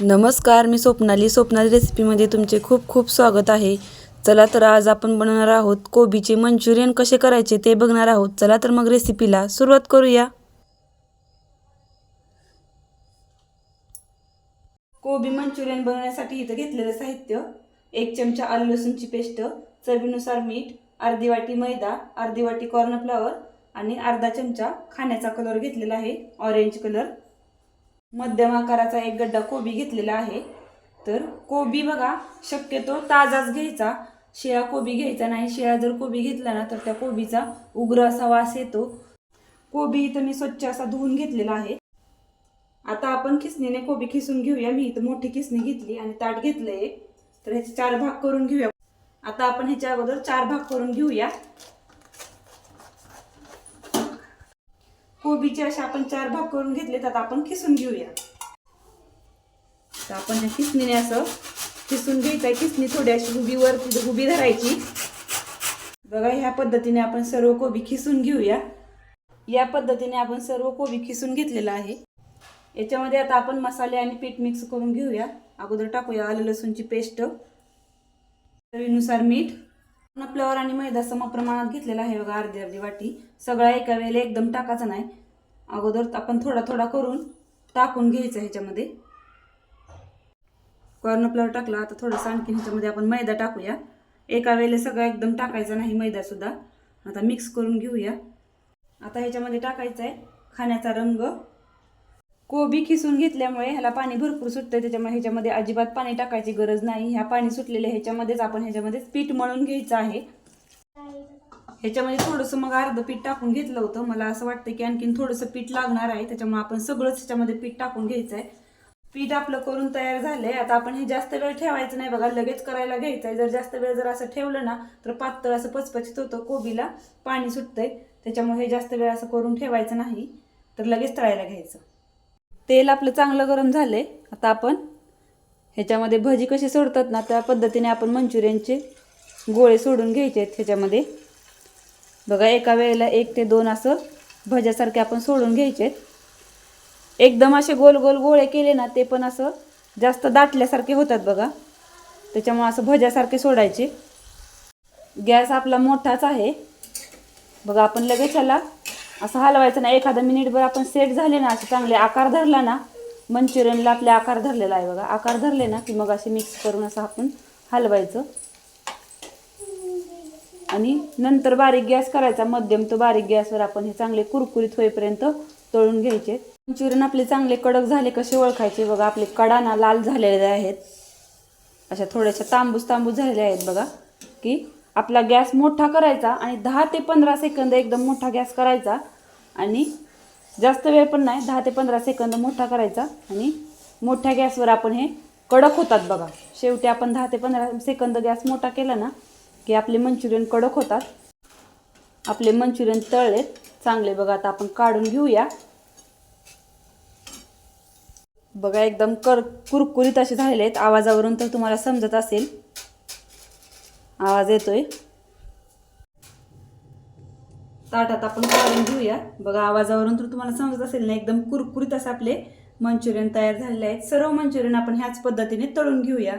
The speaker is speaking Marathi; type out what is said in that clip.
नमस्कार मी स्वप्नाली. स्वप्नाली रेसिपीमध्ये तुमचे खूप खूप स्वागत आहे. चला तर आज आपण बनवणार आहोत कोबीचे मंचुरियन. कसे करायचे ते बघणार आहोत. चला तर मग रेसिपीला सुरुवात करूया. कोबी मंचुरियन बनवण्यासाठी इथं घेतलेलं साहित्य एक चमचा आलू लसूणची पेस्ट चवीनुसार मीठ अर्धी वाटी मैदा अर्धी वाटी कॉर्नफ्लॉवर आणि अर्धा चमचा खाण्याचा कलर घेतलेला आहे ऑरेंज कलर मध्यम आकाराचा एक गड्डा कोबी घेतलेला आहे. तर कोबी बघा शक्यतो ताजाच घ्यायचा. शिळा कोबी घ्यायचा नाही. शिळा जर कोबी घेतला ना तर त्या कोबीचा उग्र असा वास येतो. कोबी इथं मी स्वच्छ असा धुवून घेतलेला आहे. आता आपण खिसणीने कोबी खिसून घेऊया. मी इथं मोठी खिसणी घेतली आणि ताट घेतलं एक तर ह्याचे चार भाग करून घेऊया. आता आपण ह्याच्या अगोदर चार भाग करून घेऊया. कोबीचे असे आपण चार भाग करून घेतले तर आता आपण खिसून घेऊया. तर आपण किसणीने असं खिसून घ्यायचं आहे. किसणी थोडी अशी उभी वरती उभी धरायची. बघा ह्या पद्धतीने आपण सर्व कोबी खिसून घेऊया. या पद्धतीने आपण सर्व कोबी खिसून घेतलेला आहे. याच्यामध्ये आता आपण मसाले आणि पीठ मिक्स करून घेऊया. अगोदर टाकूया आलं लसूणची पेस्ट. चवीनुसार मीठ. फ्लॉवर आणि मैदा सम प्रमाणात घेतलेला आहे बघा अर्धी अर्धी वाटी. सगळा एका वेळेला एकदम टाकायचा नाही. अगोदर आपण थोडा थोडा करून टाकून घ्यायचं ह्याच्यामध्ये. कॉर्नफ्लॉवर टाकला आता थोडंसं आणखी ह्याच्यामध्ये आपण मैदा टाकूया. एका वेळेला सगळा एकदम टाकायचा नाही मैदासुद्धा आता मिक्स करून घेऊया. आता ह्याच्यामध्ये टाकायचं आहे खाण्याचा रंग. कोबी खिसून घेतल्यामुळे ह्याला पाणी भरपूर सुटतं त्याच्यामुळे ह्याच्यामध्ये अजिबात पाणी टाकायची गरज नाही. ह्या पाणी सुटलेल्या ह्याच्यामध्येच आपण ह्याच्यामध्ये पीठ मळून घ्यायचं आहे. ह्याच्यामध्ये थोडंसं मग अर्ध पीठ टाकून घेतलं होतं. मला असं वाटतं की आणखीन थोडंसं पीठ लागणार आहे. त्याच्यामुळे आपण सगळंच ह्याच्यामध्ये पीठ टाकून घ्यायचं आहे पीठ आपलं करून तयार झालंय. आता आपण हे जास्त वेळ ठेवायचं नाही बघा. लगेच करायला घ्यायचं आहे जर जास्त वेळ जर असं ठेवलं ना तर पातळ असं पचपचित होतं कोबीला. पाणी सुटतंय. त्याच्यामुळे हे जास्त वेळ असं करून ठेवायचं नाही. तर लगेच तळायला घ्यायचं. तेल आपलं चांगलं गरम झालं आहे आता आपण ह्याच्यामध्ये भजी कशी सोडतात ना त्या पद्धतीने आपण मंचुरियनचे गोळे सोडून घ्यायचे आहेत ह्याच्यामध्ये. बघा एका वेळेला एक ते दोन असं भज्यासारखे आपण सोडून घ्यायचे आहेत. एकदम असे गोल गोल गोळे केले ना ते पण असं जास्त दाटल्यासारखे होतात बघा. त्याच्यामुळं असं भज्यासारखे सोडायचे. गॅस आपला मोठाच आहे. बघा आपण लगेच ह्याला असं हलवायचं ना एखादा मिनिटभर आपण सेट झाले ना असे चांगले आकार धरला ना मंचुरियनला आपले आकार धरलेला आहे बघा. आकार धरले ना की मग असे मिक्स करून असं आपण हलवायचं. आणि नंतर बारीक गॅस करायचा. मध्यम तो बारीक गॅसवर आपण हे चांगले कुरकुरीत होईपर्यंत तळून घ्यायचे. मंचुरियन आपले चांगले कडक झाले कसे ओळखायचे? बघा आपले कडाना लाल झालेले आहेत. अशा थोड्याशा तांबूस तांबूस झालेल्या आहेत बघा की आपला गॅस मोठा करायचा आणि दहा ते पंधरा सेकंद एकदम मोठा गॅस करायचा आणि जास्त वेळ पण नाही दहा ते पंधरा सेकंद मोठा करायचा आणि मोठ्या गॅसवर आपण हे कडक होतात बघा. शेवटी आपण दहा ते पंधरा सेकंद गॅस मोठा केला ना की आपले मंचुरियन कडक होतात. आपले मंचुरियन तळलेत चांगले बघा आता आपण काढून घेऊया. बघा एकदम कर कुरकुरीत असे झालेले आहेत. आवाजावरून तर तुम्हाला समजत असेल. आवाज येतोय? ताटात आपण काढून घेऊया. बघा आवाजावरून तर तुम्हाला समजत असेल ना एकदम कुरकुरीत असं आपले मंचुरियन तयार झालेले आहेत. सर्व मंचुरियन आपण ह्याच पद्धतीने तळून घेऊया.